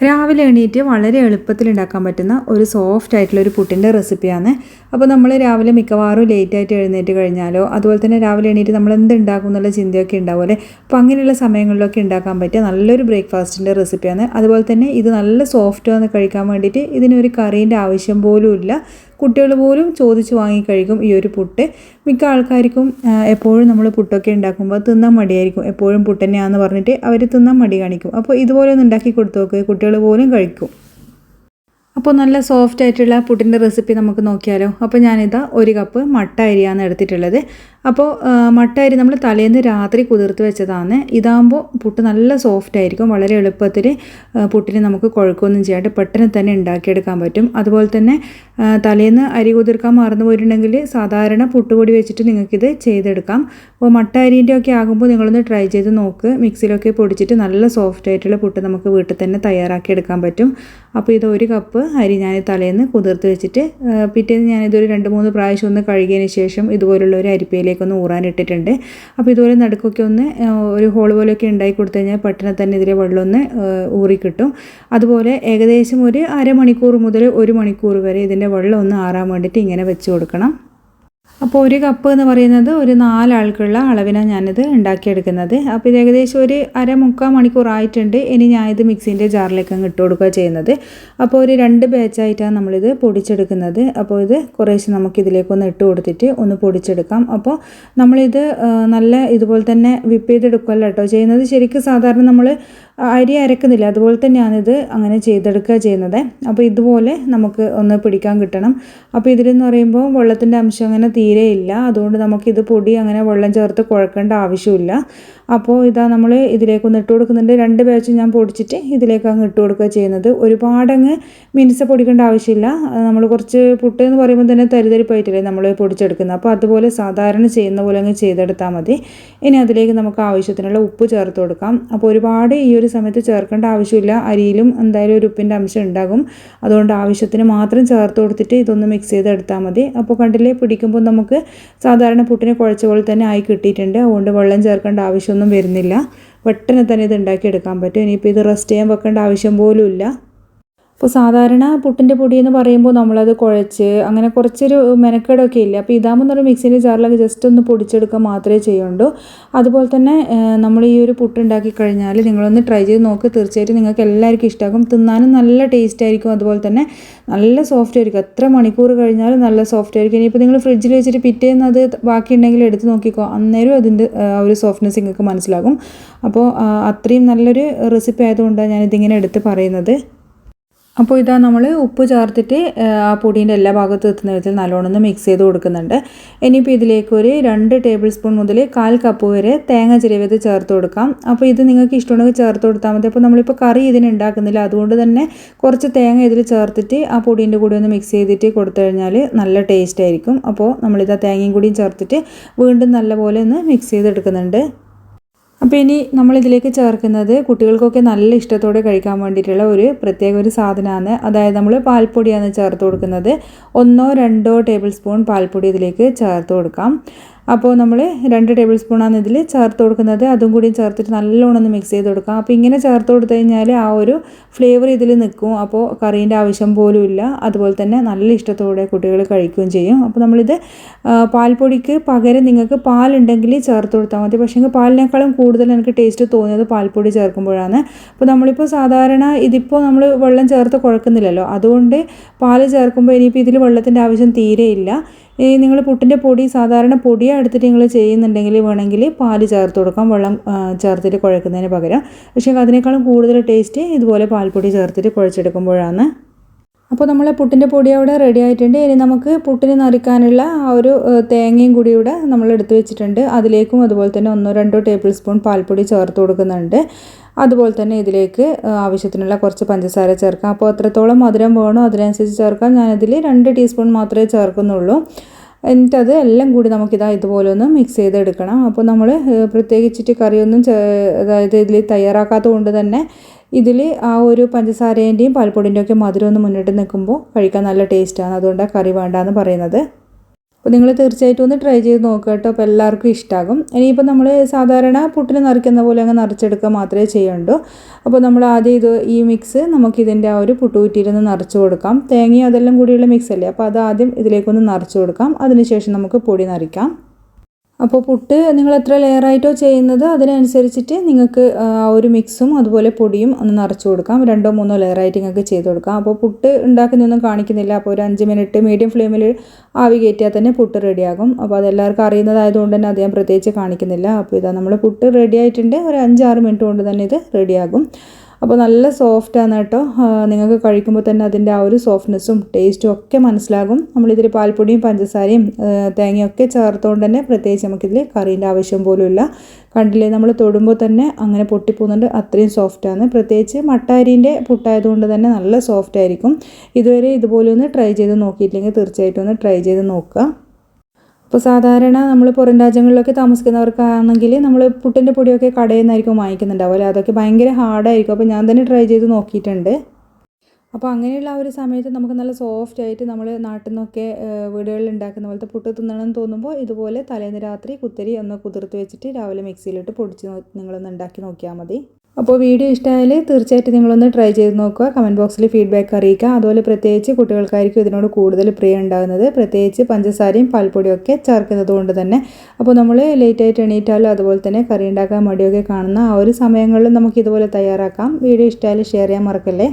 രാവിലെ എണീറ്റ് വളരെ എളുപ്പത്തിൽ ഉണ്ടാക്കാൻ പറ്റുന്ന ഒരു സോഫ്റ്റ് ആയിട്ടുള്ള ഒരു പുട്ടിന്റെ റെസിപ്പിയാണ് അപ്പോൾ നമ്മൾ രാവിലെ മിക്കവാറും ലേറ്റ് ആയിട്ട് എഴുന്നേറ്റ് കഴിഞ്ഞാലോ അതുപോലെ തന്നെ രാവിലെ എണീറ്റ് നമ്മൾ എന്ത് ഉണ്ടാക്കും എന്നുള്ള ചിന്തയൊക്കെ ഉണ്ടാവുമല്ലേ അപ്പോൾ അങ്ങനെയുള്ള സമയങ്ങളിലൊക്കെ ഉണ്ടാക്കാൻ പറ്റിയ നല്ലൊരു ബ്രേക്ക്ഫാസ്റ്റിന്റെ റെസിപ്പിയാണ് അതുപോലെ തന്നെ ഇത് നല്ല സോഫ്റ്റ് ആണ് കഴിക്കാൻ വേണ്ടിയിട്ട് ഇതിനൊരു കറീന്റെ ആവശ്യം പോലും ഇല്ല. കുട്ടികൾ പോലും ചോദിച്ച് വാങ്ങിക്കഴിക്കും ഈ ഒരു പുട്ട്. മിക്ക ആൾക്കാർക്കും എപ്പോഴും നമ്മൾ പുട്ടൊക്കെ ഉണ്ടാക്കുമ്പോൾ തിന്നാൻ മടിയായിരിക്കും. എപ്പോഴും പുട്ട് തന്നെയാണെന്ന് പറഞ്ഞിട്ട് അവർ തിന്നാൻ മടി കാണിക്കും. അപ്പോൾ ഇതുപോലെ ഒന്ന് ഉണ്ടാക്കി കൊടുത്തു നോക്ക് കുട്ടികൾ പോലും കഴിക്കും. അപ്പോൾ നല്ല സോഫ്റ്റ് ആയിട്ടുള്ള പുട്ടിന്റെ റെസിപ്പി നമുക്ക് നോക്കിയാലോ. അപ്പോൾ ഞാനിതാ ഒരു കപ്പ് മട്ട അരിയാണ് എടുത്തിട്ടുള്ളത്. അപ്പോൾ മട്ട അരി നമ്മൾ തലേന്ന് രാത്രി കുതിർത്ത് വെച്ചതാണ്. ഇതാകുമ്പോൾ പുട്ട് നല്ല സോഫ്റ്റ് ആയിരിക്കും. വളരെ എളുപ്പത്തിൽ പുട്ടിനെ നമുക്ക് കുഴക്കമൊന്നും ചെയ്യാണ്ട് പെട്ടെന്ന് തന്നെ ഉണ്ടാക്കിയെടുക്കാൻ പറ്റും. അതുപോലെ തന്നെ തലേന്ന് അരി കുതിർക്കാൻ മറന്നു പോയിട്ടുണ്ടെങ്കിൽ സാധാരണ പുട്ടുപൊടി വെച്ചിട്ട് നിങ്ങൾക്കിത് ചെയ്തെടുക്കാം. അപ്പോൾ മട്ട അരിന്റെ ഒക്കെ ആകുമ്പോൾ നിങ്ങളൊന്ന് ട്രൈ ചെയ്ത് നോക്ക്. മിക്സിയിലൊക്കെ പൊടിച്ചിട്ട് നല്ല സോഫ്റ്റ് ആയിട്ടുള്ള പുട്ട് നമുക്ക് വീട്ടിൽ തന്നെ തയ്യാറാക്കി എടുക്കാൻ പറ്റും. അപ്പോൾ ഇത് ഒരു കപ്പ് അരി ഞാൻ തലേന്ന് കുതിർത്ത് വെച്ചിട്ട് പിറ്റേന്ന് ഞാനിതൊരു രണ്ട് മൂന്ന് പ്രാവശ്യം ഒന്ന് കഴുകിയതിന് ശേഷം ഇതുപോലുള്ള ഒരു അരിപ്പയിലേക്കൊന്ന് ഊറാനിട്ടിട്ടുണ്ട്. അപ്പോൾ ഇതുപോലെ നടുക്കൊക്കെ ഒന്ന് ഒരു ഹോൾ പോലെയൊക്കെ ഉണ്ടാക്കി കൊടുത്തു കഴിഞ്ഞാൽ പെട്ടെന്ന് തന്നെ ഇതിലെ വെള്ളം ഒന്ന് ആ, ഊറി കിട്ടും അതുപോലെ ഏകദേശം ഒരു അരമണിക്കൂർ മുതൽ ഒരു മണിക്കൂർ വരെ ഇതിന്റെ വെള്ളം ഒന്ന് ആറാൻ വേണ്ടിയിട്ട് ഇങ്ങനെ വെച്ച് കൊടുക്കണം. അപ്പോൾ ഒരു കപ്പ് എന്ന് പറയുന്നത് ഒരു നാലാൾക്കുള്ള അളവിനാണ് ഞാനിത് ഉണ്ടാക്കിയെടുക്കുന്നത്. അപ്പോൾ ഇത് ഏകദേശം ഒരു അര മുക്കാൽ മണിക്കൂർ ആയിട്ടുണ്ട് ഇനി ഞാൻ ഇത് മിക്സിന്റെ ജാറിലേക്ക് അങ്ങ് ഇട്ട് കൊടുക്കുക ചെയ്യുന്നത്. അപ്പോൾ ഒരു രണ്ട് ബാച്ചായിട്ടാണ് നമ്മളിത് പൊടിച്ചെടുക്കുന്നത്. അപ്പോൾ ഇത് കുറേശ്ശെ നമുക്ക് ഇതിലേക്കൊന്ന് ഇട്ട് കൊടുത്തിട്ട് ഒന്ന് പൊടിച്ചെടുക്കാം. അപ്പോൾ നമ്മളിത് നല്ല ഇതുപോലെ തന്നെ വിപ്പ് ചെയ്തെടുക്കുമല്ലോ കേട്ടോ. ചെയ്യുന്നത് ശരിക്കും സാധാരണ നമ്മൾ അരി അരക്കുന്നില്ല. അതുപോലെ തന്നെയാണിത് അങ്ങനെ ചെയ്തെടുക്കുക ചെയ്യുന്നത്. അപ്പോൾ ഇതുപോലെ നമുക്ക് ഒന്ന് പിടിക്കാൻ കിട്ടണം. അപ്പോൾ ഇതിലെന്ന് പറയുമ്പോൾ വെള്ളത്തിന്റെ അംശം അങ്ങനെ തീരെ ഇല്ല. അതുകൊണ്ട് നമുക്കിത് പൊടി അങ്ങനെ വെള്ളം ചേർത്ത് കുഴക്കേണ്ട ആവശ്യമില്ല. അപ്പോൾ ഇതാ നമ്മൾ ഇതിലേക്ക് ഒന്ന് ഇട്ട് കൊടുക്കുന്നുണ്ട്. രണ്ട് ബാച്ച് ഞാൻ പൊടിച്ചിട്ട് ഇതിലേക്ക് അങ്ങ് ഇട്ട് കൊടുക്കുക ചെയ്യുന്നത്. ഒരുപാടങ്ങ് മിനിസ പൊടിക്കേണ്ട ആവശ്യമില്ല. നമ്മൾ കുറച്ച് പുട്ട് എന്ന് പറയുമ്പോൾ തന്നെ തരിതരിപ്പായിട്ടില്ലേ നമ്മൾ പൊടിച്ചെടുക്കുന്നത്. അപ്പോൾ അതുപോലെ സാധാരണ ചെയ്യുന്ന പോലെ അങ്ങ് ചെയ്തെടുത്താൽ മതി. ഇനി അതിലേക്ക് നമുക്ക് ആവശ്യത്തിനുള്ള ഉപ്പ് ചേർത്ത് കൊടുക്കാം. അപ്പോൾ ഒരുപാട് ഈ ഒരു സമയത്ത് ചേർക്കേണ്ട ആവശ്യമില്ല. അരിയിലും എന്തായാലും ഒരു ഉപ്പിന്റെ അംശം ഉണ്ടാകും. അതുകൊണ്ട് ആവശ്യത്തിന് മാത്രം ചേർത്ത് കൊടുത്തിട്ട് ഇതൊന്ന് മിക്സ് ചെയ്തെടുത്താൽ മതി. അപ്പോൾ കണ്ടില്ലേ പിടിക്കുമ്പോൾ നമുക്ക് സാധാരണ പുട്ടിനെ കുഴച്ച പോലെ തന്നെ ആയി കിട്ടിയിട്ടുണ്ട്. അതുകൊണ്ട് വെള്ളം ചേർക്കേണ്ട ആവശ്യമൊന്നും വരുന്നില്ല. പെട്ടെന്ന് തന്നെ ഇത് ഉണ്ടാക്കിയെടുക്കാൻ പറ്റും. ഇനിയിപ്പോൾ ഇത് റെസ്റ്റ് ചെയ്യാൻ വെക്കേണ്ട ആവശ്യം പോലും ഇല്ല. അപ്പോൾ സാധാരണ പുട്ടിന്റെ പൊടി എന്ന് പറയുമ്പോൾ നമ്മളത് കുഴച്ച് അങ്ങനെ കുറച്ചൊരു മെനക്കേടൊക്കെ ഇല്ല? അപ്പോൾ ഇതാകുമ്പോൾ നമ്മൾ മിക്സിന്റെ ജാറിലൊക്കെ ജസ്റ്റ് ഒന്ന് പൊടിച്ചെടുക്കുക മാത്രമേ ചെയ്യുള്ളൂ. അതുപോലെ തന്നെ നമ്മൾ ഈ ഒരു പുട്ടുണ്ടാക്കി കഴിഞ്ഞാൽ നിങ്ങളൊന്ന് ട്രൈ ചെയ്ത് നോക്ക്. തീർച്ചയായിട്ടും നിങ്ങൾക്ക് എല്ലാവർക്കും ഇഷ്ടമാകും തിന്നാനും നല്ല ടേസ്റ്റ് ആയിരിക്കും. അതുപോലെ തന്നെ നല്ല സോഫ്റ്റ് ആയിരിക്കും. എത്ര മണിക്കൂർ കഴിഞ്ഞാലും നല്ല സോഫ്റ്റ് ആയിരിക്കും. ഇനിയിപ്പോൾ നിങ്ങൾ ഫ്രിഡ്ജിൽ വെച്ചിട്ട് പിറ്റേന്ന് അത് ബാക്കിയുണ്ടെങ്കിൽ എടുത്ത് നോക്കിക്കോ. അന്നേരം അതിന്റെ ആ, ഒരു സോഫ്റ്റ്നെസ് നിങ്ങൾക്ക് മനസ്സിലാകും. അപ്പോൾ അത്രയും നല്ലൊരു റെസിപ്പി ആയതുകൊണ്ടാണ് ഞാനിതിങ്ങനെ എടുത്ത് പറയുന്നത്. അപ്പോൾ ഇതാ നമ്മൾ ഉപ്പ് ചേർത്തിട്ട് ആ, പൊടീന്റെ എല്ലാ ഭാഗത്തും എത്തുന്ന വിധത്തിൽ നല്ലോണം ഒന്ന് മിക്സ് ചെയ്ത് കൊടുക്കുന്നുണ്ട്. ഇനിയിപ്പോൾ ഇതിലേക്ക് ഒരു രണ്ട് ടേബിൾ സ്പൂൺ മുതൽ കാൽ കപ്പ് വരെ തേങ്ങ ചിരവിയത് ചേർത്ത് കൊടുക്കാം. അപ്പോൾ ഇത് നിങ്ങൾക്ക് ഇഷ്ടമുണ്ടെങ്കിൽ ചേർത്ത് കൊടുത്താൽ മതി. അപ്പോൾ നമ്മളിപ്പോൾ കറി ഇതിന് ഉണ്ടാക്കുന്നില്ല. അതുകൊണ്ട് തന്നെ കുറച്ച് തേങ്ങ ഇതിൽ ചേർത്തിട്ട് ആ പൊടീന്റെ കൂടി ഒന്ന് മിക്സ് ചെയ്തിട്ട് കൊടുത്തു കഴിഞ്ഞാൽ നല്ല ടേസ്റ്റ് ആയിരിക്കും. അപ്പോൾ നമ്മളിത് തേങ്ങയും കൂടിയും ചേർത്തിട്ട് വീണ്ടും നല്ലപോലെ ഒന്ന് മിക്സ് ചെയ്തെടുക്കുന്നുണ്ട്. അപ്പോൾ ഇനി നമ്മൾ ഇതിലേക്ക് ചേർക്കുന്നത് കുട്ടികൾക്കൊക്കെ നല്ല ഇഷ്ടത്തോടെ കഴിക്കാൻ വേണ്ടിയിട്ടുള്ള ഒരു പ്രത്യേക ഒരു സാധനമാണ് അതായത് നമ്മൾ പാൽപ്പൊടിയാണ് ചേർത്ത് കൊടുക്കുന്നത്. ഒന്നോ രണ്ടോ ടേബിൾ സ്പൂൺ പാൽപ്പൊടി ഇതിലേക്ക് ചേർത്ത് കൊടുക്കാം. അപ്പോൾ നമ്മൾ രണ്ട് ടേബിൾ സ്പൂണാണ് ഇതിൽ ചേർത്ത് കൊടുക്കുന്നത്. അതും കൂടി ചേർത്തിട്ട് നല്ലോണം ഒന്ന് മിക്സ് ചെയ്ത് കൊടുക്കാം. അപ്പോൾ ഇങ്ങനെ ചേർത്ത് കൊടുത്തു കഴിഞ്ഞാൽ ആ ഒരു ഫ്ലേവർ ഇതിൽ നിൽക്കും. അപ്പോൾ കറീന്റെ ആവശ്യം പോലും ഇല്ല. അതുപോലെ തന്നെ നല്ല ഇഷ്ടത്തോടെ കുട്ടികൾ കഴിക്കുകയും ചെയ്യും. അപ്പോൾ നമ്മളിത് പാൽപ്പൊടിക്ക് പകരം നിങ്ങൾക്ക് പാലുണ്ടെങ്കിൽ ചേർത്ത് കൊടുത്താൽ മതി. പക്ഷേ പാലിനേക്കാളും കൂടുതൽ എനിക്ക് ടേസ്റ്റ് തോന്നിയത് പാൽപ്പൊടി ചേർക്കുമ്പോഴാണ്. അപ്പോൾ നമ്മളിപ്പോൾ സാധാരണ ഇതിപ്പോൾ നമ്മൾ വെള്ളം ചേർത്ത് കുഴക്കുന്നില്ലല്ലോ. അതുകൊണ്ട് പാൽ ചേർക്കുമ്പോൾ ഇനിയിപ്പോൾ ഇതിൽ വെള്ളത്തിന്റെ ആവശ്യം തീരെയില്ല നിങ്ങൾ പുട്ടിന്റെ പൊടി സാധാരണ പൊടിയാണ് എടുത്തിട്ട് നിങ്ങൾ ചെയ്യുന്നുണ്ടെങ്കിൽ വേണമെങ്കിൽ പാൽ ചേർത്ത് കൊടുക്കാം. വെള്ളം ചേർത്തിട്ട് കുഴക്കുന്നതിന് പകരം. പക്ഷേ അതിനേക്കാളും കൂടുതൽ ടേസ്റ്റ് ഇതുപോലെ പാൽപ്പൊടി ചേർത്തിട്ട് കുഴച്ചെടുക്കുമ്പോഴാണ്. അപ്പോൾ നമ്മളെ പുട്ടിന്റെ പൊടി അവിടെ റെഡി ആയിട്ടുണ്ട്. ഇനി നമുക്ക് പുട്ടിന് നറുക്കാനുള്ള ആ ഒരു തേങ്ങയും കൂടി ഇവിടെ നമ്മൾ എടുത്ത് വെച്ചിട്ടുണ്ട്. അതിലേക്കും അതുപോലെ തന്നെ ഒന്നോ രണ്ടോ ടേബിൾ സ്പൂൺ പാൽപ്പൊടി ചേർത്ത് കൊടുക്കുന്നുണ്ട്. അതുപോലെ തന്നെ ഇതിലേക്ക് ആവശ്യത്തിനുള്ള കുറച്ച് പഞ്ചസാര ചേർക്കാം. അപ്പോൾ എത്രത്തോളം മധുരം വേണോ അതിനനുസരിച്ച് ചേർക്കാം. ഞാനതിൽ രണ്ട് ടീസ്പൂൺ മാത്രമേ ചേർക്കുന്നുള്ളൂ. എന്നിട്ടത് എല്ലാം കൂടി നമുക്കിതാ ഇതുപോലെ ഒന്ന് മിക്സ് ചെയ്തെടുക്കണം. അപ്പോൾ നമ്മൾ പ്രത്യേകിച്ചിട്ട് കറിയൊന്നും അതായത് ഇതിൽ തയ്യാറാക്കാത്തത് കൊണ്ട് തന്നെ ഇതിൽ ആ ഒരു പഞ്ചസാരേന്റെയും പാൽപ്പൊടിന്റെയും ഒക്കെ മധുരം ഒന്ന് മുന്നിട്ട് നിൽക്കുമ്പോൾ കഴിക്കാൻ നല്ല ടേസ്റ്റാണ് അതുകൊണ്ടാണ് കറി വേണ്ടാന്ന് പറയുന്നത്. അപ്പോൾ നിങ്ങൾ തീർച്ചയായിട്ടും ഒന്ന് ട്രൈ ചെയ്ത് നോക്കുക കേട്ടോ. അപ്പോൾ എല്ലാവർക്കും ഇഷ്ടമാകും ഇനിയിപ്പോൾ നമ്മൾ സാധാരണ പുട്ടിന് നിറയ്ക്കുന്ന പോലെ അങ്ങ് നിറച്ചെടുക്കുക മാത്രമേ ചെയ്യണ്ടൂ അപ്പോൾ നമ്മൾ ആദ്യം ഇത് ഈ മിക്സ് നമുക്കിതിന്റെ ആ ഒരു പുട്ടുകുറ്റിയിലൊന്ന് നിറച്ച് കൊടുക്കാം. തേങ്ങയും അതെല്ലാം കൂടിയുള്ള മിക്സ് അല്ലേ? അപ്പോൾ അത് ആദ്യം ഇതിലേക്കൊന്ന് നിറച്ച് കൊടുക്കാം. അതിനുശേഷം നമുക്ക് പൊടി നിറയ്ക്കാം അപ്പോൾ പുട്ട് നിങ്ങൾ എത്ര ലെയറായിട്ടോ ചെയ്യുന്നത് അതിനനുസരിച്ചിട്ട് നിങ്ങൾക്ക് ആ ഒരു മിക്സും അതുപോലെ പൊടിയും ഒന്ന് നിറച്ച് കൊടുക്കാം. രണ്ടോ മൂന്നോ ലെയറായിട്ട് നിങ്ങൾക്ക് ചെയ്ത് കൊടുക്കാം. അപ്പോൾ പുട്ട് ഉണ്ടാക്കുന്നൊന്നും കാണിക്കുന്നില്ല. അപ്പോൾ ഒരു അഞ്ച് മിനിറ്റ് മീഡിയം ഫ്ലെയിമിൽ ആവി കയറ്റിയാൽ തന്നെ പുട്ട് റെഡിയാകും അപ്പോൾ അതെല്ലാവർക്കും അറിയുന്നതായതുകൊണ്ട് തന്നെ ഞാൻ പ്രത്യേകിച്ച് കാണിക്കുന്നില്ല. അപ്പോൾ ഇതാ നമ്മൾ പുട്ട് റെഡി ആയിട്ടുണ്ട്. ഒരു അഞ്ചാറ് മിനിറ്റ് കൊണ്ട് തന്നെ ഇത് റെഡിയാകും അപ്പോൾ നല്ല സോഫ്റ്റാണ് കേട്ടോ. നിങ്ങൾക്ക് കഴിക്കുമ്പോൾ തന്നെ അതിന്റെ ആ ഒരു സോഫ്റ്റ്നെസ്സും ടേസ്റ്റും ഒക്കെ മനസ്സിലാകും. നമ്മളിതിൽ പാൽപ്പൊടിയും പഞ്ചസാരയും തേങ്ങയൊക്കെ ചേർത്തുകൊണ്ട് തന്നെ പ്രത്യേകിച്ച് നമുക്കിതിൽ കറീന്റെ ആവശ്യം പോലുമില്ല. കണ്ടില്ലേ നമ്മൾ തൊടുമ്പോൾ തന്നെ അങ്ങനെ പൊട്ടിപ്പോകുന്നുണ്ട്. അത്രയും സോഫ്റ്റാണ്. പ്രത്യേകിച്ച് മട്ടാരീന്റെ പുട്ടായതുകൊണ്ട് തന്നെ നല്ല സോഫ്റ്റ് ആയിരിക്കും ഇതുവരെ ഇതുപോലെ ഒന്ന് ട്രൈ ചെയ്ത് നോക്കിയിട്ടില്ലെങ്കിൽ തീർച്ചയായിട്ടും ഒന്ന് ട്രൈ ചെയ്ത് നോക്കുക. ഇപ്പോൾ സാധാരണ നമ്മൾ പുറം രാജ്യങ്ങളിലൊക്കെ താമസിക്കുന്നവർക്കാണെങ്കിൽ നമ്മൾ പുട്ടിന്റെ പൊടിയൊക്കെ കടയിൽ നിന്നായിരിക്കും വാങ്ങിക്കുന്നുണ്ടാവുമല്ലോ അതൊക്കെ ഭയങ്കര ഹാർഡായിരിക്കും അപ്പോൾ ഞാൻ തന്നെ ട്രൈ ചെയ്ത് നോക്കിയിട്ടുണ്ട്. അപ്പോൾ അങ്ങനെയുള്ള ആ ഒരു സമയത്ത് നമുക്ക് നല്ല സോഫ്റ്റ് ആയിട്ട് നമ്മൾ നാട്ടിൽ നിന്നൊക്കെ വീടുകളിൽ ഉണ്ടാക്കുന്ന പോലത്തെ പുട്ട് തിന്നണമെന്ന് തോന്നുമ്പോൾ ഇതുപോലെ തലേന്ന് രാത്രി കുത്തരി ഒന്ന് കുതിർത്ത് വെച്ചിട്ട് രാവിലെ മിക്സിയിലിട്ട് പൊടിച്ച് നിങ്ങളൊന്ന് ഉണ്ടാക്കി നോക്കിയാൽ മതി. അപ്പോൾ വീഡിയോ ഇഷ്ടമായാൽ തീർച്ചയായിട്ടും നിങ്ങളൊന്ന് ട്രൈ ചെയ്ത് നോക്കുക. കമന്റ് ബോക്സിൽ ഫീഡ്ബാക്ക് അറിയിക്കുക. അതുപോലെ പ്രത്യേകിച്ച് കുട്ടികൾക്കായിരിക്കും ഇതിനോട് കൂടുതൽ പ്രിയം ഉണ്ടാകുന്നത്. പ്രത്യേകിച്ച് പഞ്ചസാരയും പാൽപ്പൊടിയും ഒക്കെ ചേർക്കുന്നത് കൊണ്ട് തന്നെ. അപ്പോൾ നമ്മൾ ലേറ്റായിട്ട് എണീറ്റാലും അതുപോലെ തന്നെ കറി ഉണ്ടാക്കാൻ മടിയൊക്കെ കാണുന്ന ആ ഒരു സമയങ്ങളിലും നമുക്ക് ഇതുപോലെ തയ്യാറാക്കാം. വീഡിയോ ഇഷ്ടമായാലും ഷെയർ ചെയ്യാൻ മറക്കല്ലേ?